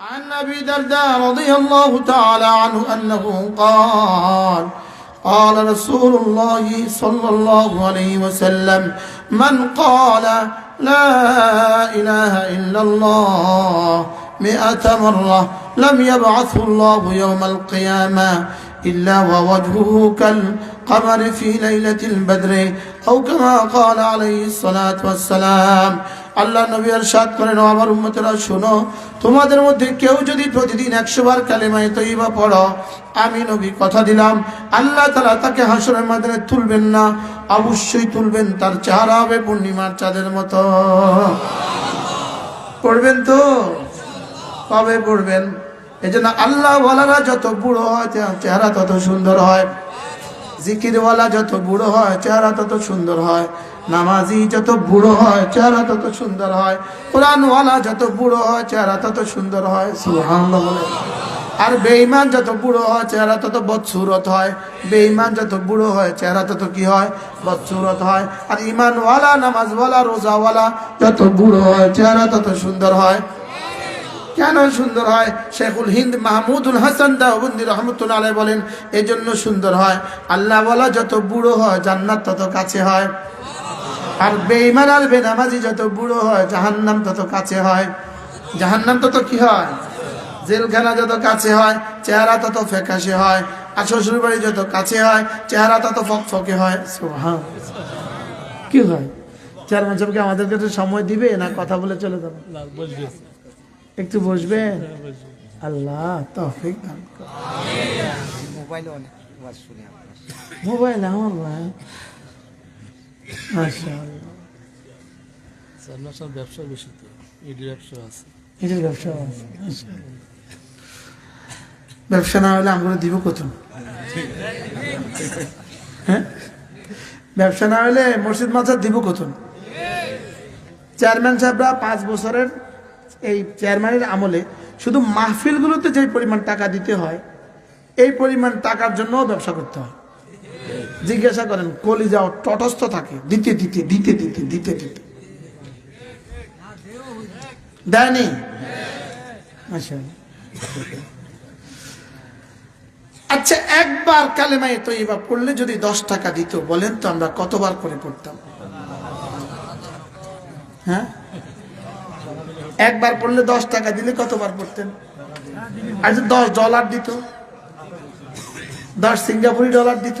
عن أبي درداء رضي الله تعالى عنه أنه قال قال رسول الله صلى الله عليه وسلم من قال لا إله إلا الله مئة مرة لم يبعثه الله يوم القيامة إلا ووجهه كالقمر في ليلة البدر أو كما قال عليه الصلاة والسلام আল্লাহ নবী আর সাত করেন আমার উম্মতেরা, শোনো, তোমাদের মধ্যে কেউ যদি প্রতিদিন একশো বার কালেমায় তৈবা পড়ো, আমি নবী, কথা দিলাম। আল্লাহ তালা তাকে হাসরের মাধ্যমে তুলবেন না, অবশ্যই তুলবেন তার চেহারা হবে পূর্ণিমার চাঁদের মতো। পড়বেন তো? কবে পড়বেন? এই জন্য আল্লাহ ওয়ালারা যত বুড়ো হয় চেহারা তত সুন্দর হয়। জিকিরওয়ালা যত বুড়ো হয়, চেহারা তত সুন্দর হয়। নামাজি যত বুড়ো হয়, চেহারা তত সুন্দর হয়। কোরআনওয়ালা যত বুড়ো হয়, চেহারা তত সুন্দর হয়। সুবহানাল্লাহ বলে। আর বেঈমান যত বুড়ো হয়, চেহারা তত বদসুরত হয়। বেঈমান যত বুড়ো হয়, চেহারা তত কি হয়? বদসুরত হয়। আর ইমানওয়ালা নামাজওয়ালা, রোজাওয়ালা যত বুড়ো হয়, চেহারা তত সুন্দর হয়। কেন সুন্দর হয়? শেখুল হিন্দ মাহমুদুল হাসান দাহবন্দি রহমতুল্লাহ আলাই বলেন এই জন্য সুন্দর হয়। আল্লাহ বলা যত বুড়ো হয়, জান্নাত তত কাছে হয়। আর বেঈমান আর বেনামাজি যত বুড়ো হয় জাহান্নাম তত কাছে হয়। জাহান্নাম তত কি হয়? জেলখানা যত কাছে হয় চেহারা তত ফ্যাকাশে হয়। আর শ্বশুর বাড়ি যত কাছে হয় চেহারা তত ফকফকে হয়। সুবহান। কি হয়? চেয়ারম্যান সাহেবকে আমাদের কাছে সময় দিবে না কথা বলে চলে যাবে? একটু বসবেন আল্লাহ তৌফিক দান করুন। মোবাইলে আমার ভাই। আপনার সব ব্যবসা বেশি তো। ইডি ব্যবসা আছে। এটার ব্যবসা আছে, ব্যবসা না হলে আমরা দিব কত হ্যাঁ? ব্যবসা না হলে মসজিদ মাথার দিব কত চেয়ারম্যান সাহেবরা পাঁচ বছরের এই চেয়ারম্যানের আমলে শুধু মাহফিলগুলোতে যে পরিমাণ টাকা দিতে হয় এই পরিমাণ টাকার জন্য ব্যবসা করতে হয়। জিজ্ঞাসা করেন কলি যাও তটস্থ থাকে। দিতে দিতে দিতে দিতে দিতে দিতে। দেয়নি আচ্ছা। আচ্ছা একবার কালেমায় এবার পড়লে যদি দশ টাকা দিত, বলেন তো আমরা কতবার করে পড়তাম? হ্যাঁ? একবার পড়লে দশ টাকা দিলে কতবার পড়তেন? আচ্ছা দশ ডলার দিত? দশ সিঙ্গাপুরি ডলার দিত?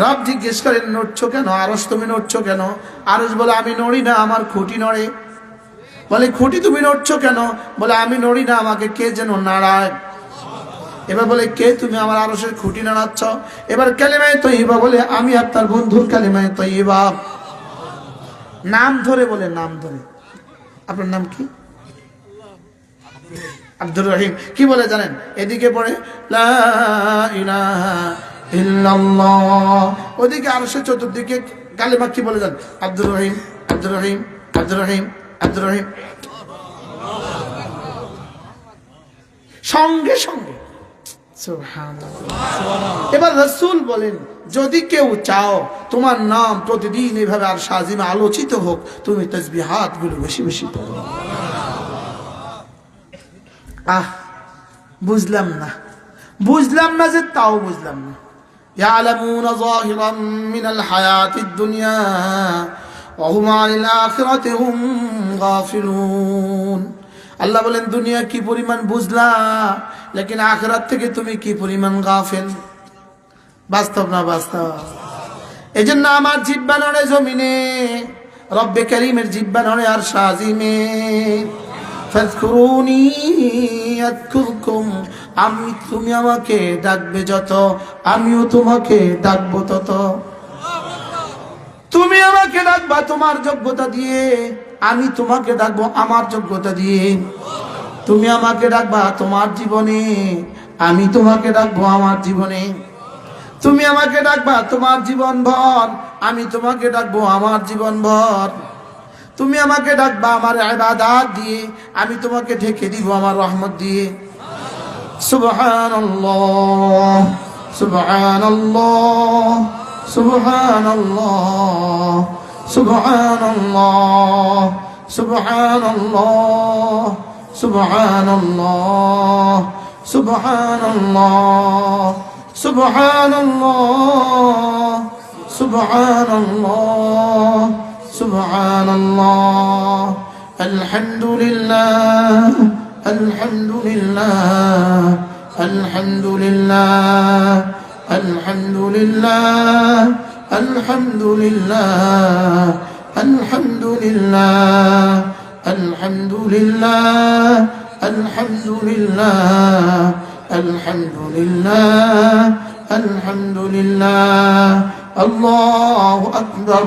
রব জিজ্ঞেস করেন, নড়ছো কেন? আরস তুমি নড়ছো কেন? আরস বলে, আমি নড়ি না, আমার খুঁটি নড়ে। বলে, খুঁটি তুমি নড়ছো কেন? বলে, আমি নড়ি না, আমাকে কে যেন নাড়ায়? এবার বলে, কে তুমি আমার আরসের খুঁটি নাড়াচ্ছ? এবার কালিমায় তৈবা বলে, আমি আপনার বন্ধুর কালিমায় তৈবা নাম ধরে বলে, নাম ধরে। আপনার নাম কি? আব্দুর রহিম। কি বলে জানেন? এদিকে পড়ে, লা ইলাহা ওদিকে আরশের চতুর্দিকে কালিমা কি বলে জান আব্দুর রহিম আব্দুর রহিম আব্দুর রহিম আব্দুর রহিম। সঙ্গে সঙ্গে। এবার রসুল বলেন, যদি কেউ চাও তোমার নাম প্রতিদিন এভাবে আর সাজিমে আলোচিত হোক, তুমি তসবি হাতগুলো বেশি বেশি আহ, বুঝলাম না। বুঝলাম না যে তাও বুঝলাম না। يعلمون ظاهرا من الحياة الدنيا وهم عن الآخرة هم غافلون আল্লাহ বলেন দুনিয়া কি পরিমাণ বুঝলা লেকিন আখরাত থেকে তুমি কি পরিমাণ গাফেল বাস্তব না বাস্তব এই জন্য আমার জিব্বা নড়ে জমিনে রব্বে করিমের জিব্বা নড়ে আর সাজিমে ফাজকুরুনি আযকুরকুম আমি তুমি আমাকে ডাকবে যত, আমিও তোমাকে ডাকবো তত। তুমি আমাকে ডাকবা তোমার যোগ্যতা দিয়ে, আমি তোমাকে ডাকবো আমার যোগ্যতা দিয়ে। তুমি আমাকে ডাকবা তোমার জীবনে, আমি তোমাকে ডাকবো আমার জীবনে। তুমি আমাকে ডাকবা তোমার জীবন ভর আমি তোমাকে ডাকবো আমার জীবন ভর তুমি আমাকে ডাকবা আমার ইবাদত দিয়ে আমি তোমাকে ঢেকে দিব আমার রহমত দিয়ে। সুবহানাল্লাহ সুবহানাল্লাহ সুবহানাল্লাহ সুবহানাল্লাহ সুবহানাল্লাহ সুবহানাল্লাহ সুবহানাল্লাহ সুবহানাল্লাহ সুবহানাল্লাহ সুবহানাল্লাহ আলহামদুলিল্লাহ আলহামদুলিল্লাহ আলহামদুলিল্লাহ আলহামদুলিল্লাহ আলহামদুলিল্লাহ আলহামদুলিল্লাহ আলহামদুলিল্লাহ আলহামদুলিল্লাহ আলহামদুলিল্লাহ আলহামদুলিল্লাহ আল্লাহু আকবার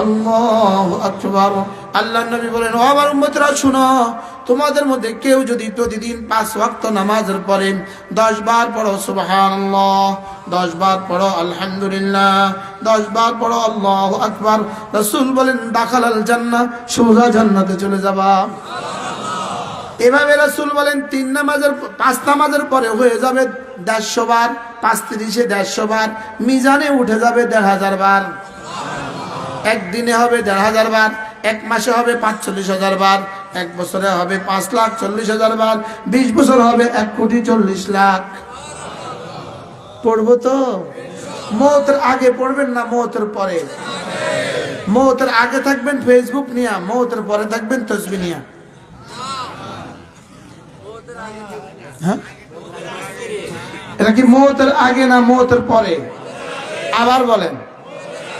আল্লাহু নবী বলেন, ও আমার উম্মতরা, শুনো, তোমাদের মধ্যে কেউ যদি প্রতিদিন পাঁচ ওয়াক্ত নামাজের পরে দশ বার পড়ো, সুবহানাল্লাহ, দশ বার পড়ো, আলহামদুলিল্লাহ, দশ বার পড়ো, আল্লাহ আকবার। রাসূল বলেন দাখাল আল জান্নাহ, সোজা জান্নাতে চলে যাবা। এভাবে রাসূল বলেন, তিন নামাজের, পাঁচ নামাজের পরে হয়ে যাবে দেড়শো বার, পাঁচ তিরিশে দেড়শো বার, মিজানে উঠে যাবে দেড় হাজার বার। একদিনে হবে দেড় হাজার বার, এক মাসে হবে পাঁচচল্লিশ হাজার বার, এক বছরে হবে পাঁচ লাখ চল্লিশ হাজার বার, বিশ বছর হবে এক কোটি চল্লিশ লাখ। পড়ব তো? মৌতের আগে পড়বেন না মৌতের পরে। মৌতের আগে থাকবেন ফেসবুক নিয়া মৌতের পরে থাকবেন তসবি নিয়া। হ্যাঁ? এটা কি মৌতের আগে না মৌতের পরে? আবার বলেন।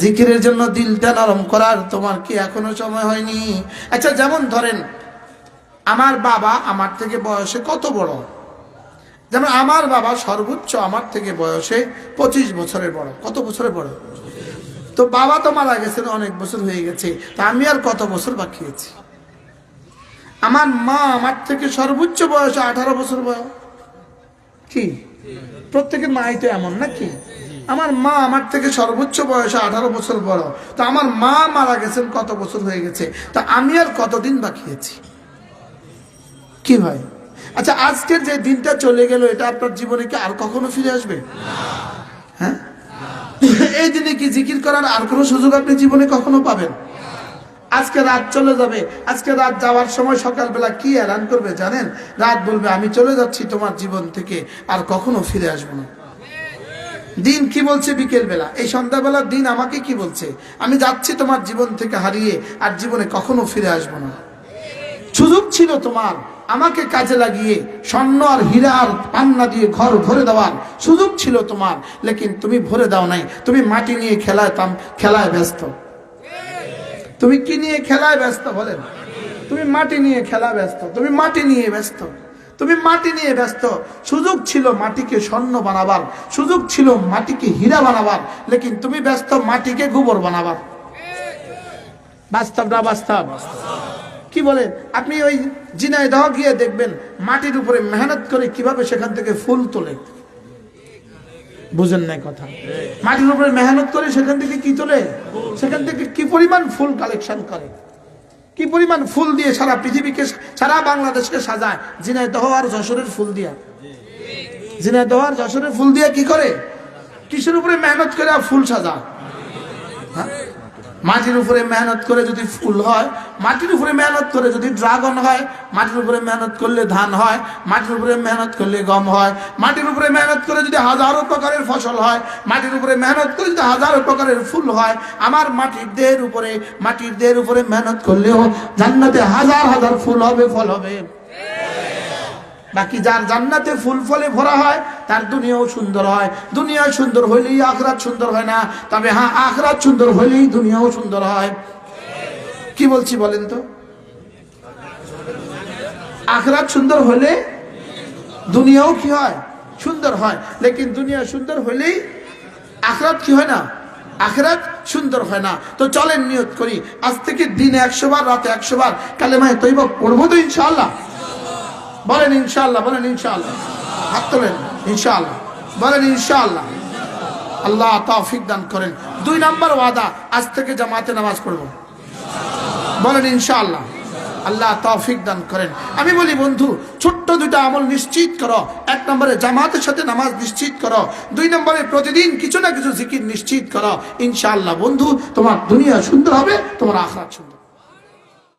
জিকিরের জন্য দিলটা নরম করার তোমার কি এখনও সময় হয়নি? আচ্ছা যেমন ধরেন, আমার বাবা আমার থেকে বয়সে কত বড়? যেমন আমার বাবা সর্বোচ্চ আমার থেকে বয়সে পঁচিশ বছরের বড়। কত বছরের বড়? তো বাবা তো মারা গেছেন, অনেক বছর হয়ে গেছে। তা আমি আর কত বছর বাকি আছি? আমার মা আমার থেকে সর্বোচ্চ বয়সে আঠারো বছর বয়স। কি? প্রত্যেকের মাই তো এমন নাকি? আমার মা আমার থেকে সর্বোচ্চ বয়সে আঠারো বছর বড়। তো আমার মা মারা গেছেন কত বছর হয়ে গেছে? তা আমি আর কতদিন বাকি আছি? কি ভাই আচ্ছা আজকের যে দিনটা চলে গেল, এটা আপনার জীবনে কি আর কখনো ফিরে আসবে? হ্যাঁ? এই দিনে কি জিকির করার আর কোনো সুযোগ আপনি জীবনে কখনো পাবেন? আজকে রাত চলে যাবে। আজকে রাত যাওয়ার সময় সকালবেলা কি এলান করবে জানেন? রাত বলবে, আমি চলে যাচ্ছি তোমার জীবন থেকে, আর কখনো ফিরে আসব না। দিন কি বলছে বিকেল বেলা এই সন্ধ্যাবেলার দিন আমাকে কি বলছে? আমি যাচ্ছি তোমার জীবন থেকে হারিয়ে, আর জীবনে কখনো ফিরে আসব না। সুযোগ ছিল তোমার, আমাকে কাজে লাগিয়ে স্বর্ণ আর হীরা আর পান্না দিয়ে ঘর ভরে দেওয়ার সুযোগ ছিল তোমার। লেকিন তুমি ভরে দাও নাই, তুমি মাটি নিয়ে খেলায় তাম, খেলায় ব্যস্ত। তুমি কি নিয়ে খেলায় ব্যস্ত বলেন? তুমি মাটি নিয়ে খেলা ব্যস্ত, তুমি মাটি নিয়ে ব্যস্ত। তুমি মাটি নিয়ে ব্যস্ত। সুযোগ ছিল মাটিকে স্বর্ণ বানাবার। সুযোগ ছিল মাটিকে হীরা বানাবার। লেকিন তুমি ব্যস্ত, মাটিকে গোবর বানাবার। বাস্তব না বাস্তব। কি বলেন আপনি ওই জিনাইদহ গিয়ে দেখবেন মাটির উপরে মেহনত করে কীভাবে সেখান থেকে ফুল তোলে। বুঝেন নাই কথা? মাটির উপরে মেহনত করে সেখান থেকে কি তোলে? সেখান থেকে কি পরিমাণ ফুল কালেকশন করে? কি পরিমাণ ফুল দিয়ে সারা পৃথিবীকে, সারা বাংলাদেশকে সাজায়? জিনাইদহ আর যশোরের ফুল দিয়া। জিনাইদহ আর যশোরের ফুল দিয়া কি করে? কিসের উপরে মেহনত করে ফুল সাজা হ্যাঁ মাটির উপরে মেহনত করে যদি ফুল হয়, মাটির উপরে মেহনত করে যদি ড্রাগন হয়, মাটির উপরে মেহনত করলে ধান হয়, মাটির উপরে মেহনত করলে গম হয়, মাটির উপরে মেহনত করে যদি হাজারো প্রকারের ফসল হয়, মাটির উপরে মেহনত করে যদি হাজারো প্রকারের ফুল হয়, আমার মাটির দেহের উপরে মাটির দেহের উপরে মেহনত করলেও জান্নাতে হাজার হাজার ফুল হবে, ফল হবে। বাকি যার জান্নাতে ফুল ফলে ভরা হয় তার দুনিয়াও সুন্দর হয়। দুনিয়া সুন্দর হইলেই আখরাত সুন্দর হয় না। তবে হ্যাঁ আখরাত সুন্দর হইলেই দুনিয়াও সুন্দর হয়। কি বলছি বলেন তো? আখরাত সুন্দর হলে দুনিয়াও কি হয়? সুন্দর হয়। লেকিন দুনিয়া সুন্দর হইলেই আখরাত কি হয় না? আখরাত সুন্দর হয় না। তো চলেন নিয়ত করি। আজ থেকে দিনে একশো বার, রাতে একশো বার কালেমায় তৈব পড়ব তো ইনশাল্লাহ বলেন ইনশাল্লাহ বলেন ইনশাল্লাহ হাত তোলেন। ইনশাআল্লাহ। বলেন ইনশাআল্লাহ। আল্লাহ তৌফিক দান করেন। দুই নাম্বার ওয়াদা, আজ থেকে জামাতে নামাজ পড়ব। বলেন ইনশাআল্লাহ। আল্লাহ তৌফিক দান করেন। আমি বলি, বন্ধু, ছোট্ট দুইটা আমল নিশ্চিত করো। এক নম্বরে জামাতের সাথে নামাজ নিশ্চিত করো। দুই নম্বরে প্রতিদিন কিছু না কিছু জিকির নিশ্চিত করো। ইনশাআল্লাহ, বন্ধু, তোমার দুনিয়া সুন্দর হবে, তোমার আখরাত সুন্দর।